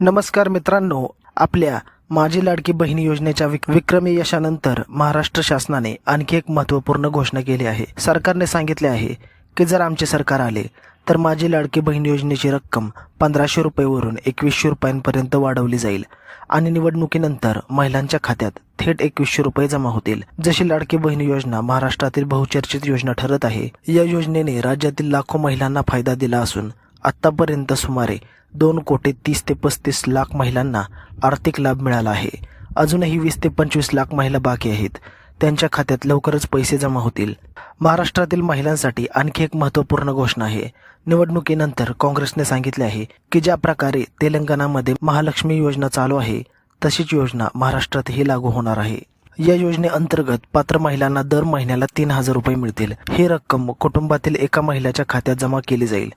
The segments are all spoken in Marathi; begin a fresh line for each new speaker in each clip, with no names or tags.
नमस्कार मित्रांनो आपल्या माझी लाडकी बहीण योजनेच्या विक- विक्रमी यशानंतर महाराष्ट्र शासनाने आणखी एक महत्त्वपूर्ण घोषणा केली आहे. सरकारने सांगितले आहे की जर आमचे सरकार आले तर माझी लाडकी बहीण योजनेची रक्कम पंधराशे रुपयेवरून एकवीसशे रुपयांपर्यंत वाढवली जाईल आणि निवडणुकीनंतर महिलांच्या खात्यात थेट एकवीसशे रुपये जमा होतील. जशी लाडकी बहीण योजना महाराष्ट्रातील बहुचर्चित योजना ठरत आहे या योजनेने राज्यातील लाखो महिलांना फायदा दिला असून आतापर्यंत सुमारे दोन कोटी तीस ते पस्तीस लाख महिलांना आर्थिक लाभ मिळाला आहे. अजूनही वीस ते पंचवीस लाख महिला बाकी आहेत. त्यांच्या खात्यात लवकरच पैसे जमा होतील. महाराष्ट्रातील महिलांसाठी आणखी एक महत्त्वपूर्ण घोषणा आहे. निवडणुकीनंतर काँग्रेसने सांगितले आहे की ज्या प्रकारे तेलंगणामध्ये महालक्ष्मी योजना चालू आहे तशीच योजना महाराष्ट्रातही लागू होणार आहे. या योजनेअंतर्गत पात्र महिलांना दर महिन्याला तीन हजार रुपये मिळतील. ही रक्कम कुटुंबातील एका महिलाच्या खात्यात जमा केली जाईल.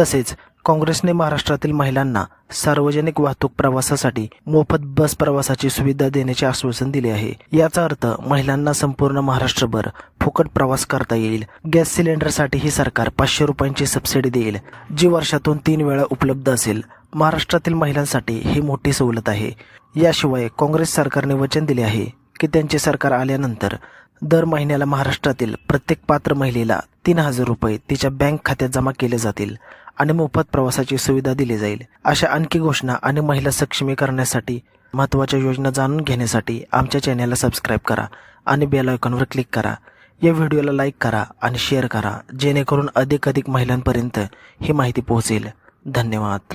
तसेच काँग्रेसने महाराष्ट्रातील महिलांना सार्वजनिक वाहतूक प्रवासासाठी मोफत बस प्रवासाची सुविधा देण्याचे आश्वासन दिले आहे. याचा अर्थ महिलांना संपूर्ण महाराष्ट्रभर फुकट प्रवास करता येईल. गॅस सिलेंडरसाठी ही सरकार पाचशे रुपयांची सबसिडी देईल. जी वर्षातून तीन वेळा उपलब्ध असेल महाराष्ट्रातील महिलांसाठी ही मोठी सवलत आहे. याशिवाय काँग्रेस सरकारने वचन दिले आहे की त्यांचे सरकार आल्यानंतर दर महिन्याला महाराष्ट्रातील प्रत्येक पात्र महिलेला तीन हजार रुपये तिच्या बँक खात्यात जमा केले जातील. आणि मोफत प्रवासाची सुविधा दिली जाईल. अशा आणखी घोषणा आणि महिला सक्षमीकरणासाठी महत्त्वाच्या योजना जाणून घेण्यासाठी आमच्या चॅनलला सबस्क्राईब करा आणि बेल आयकॉनवर क्लिक करा. या व्हिडिओला लाईक करा आणि शेअर करा जेणेकरून अधिक अधिक महिलांपर्यंत ही माहिती पोहोचेल. धन्यवाद.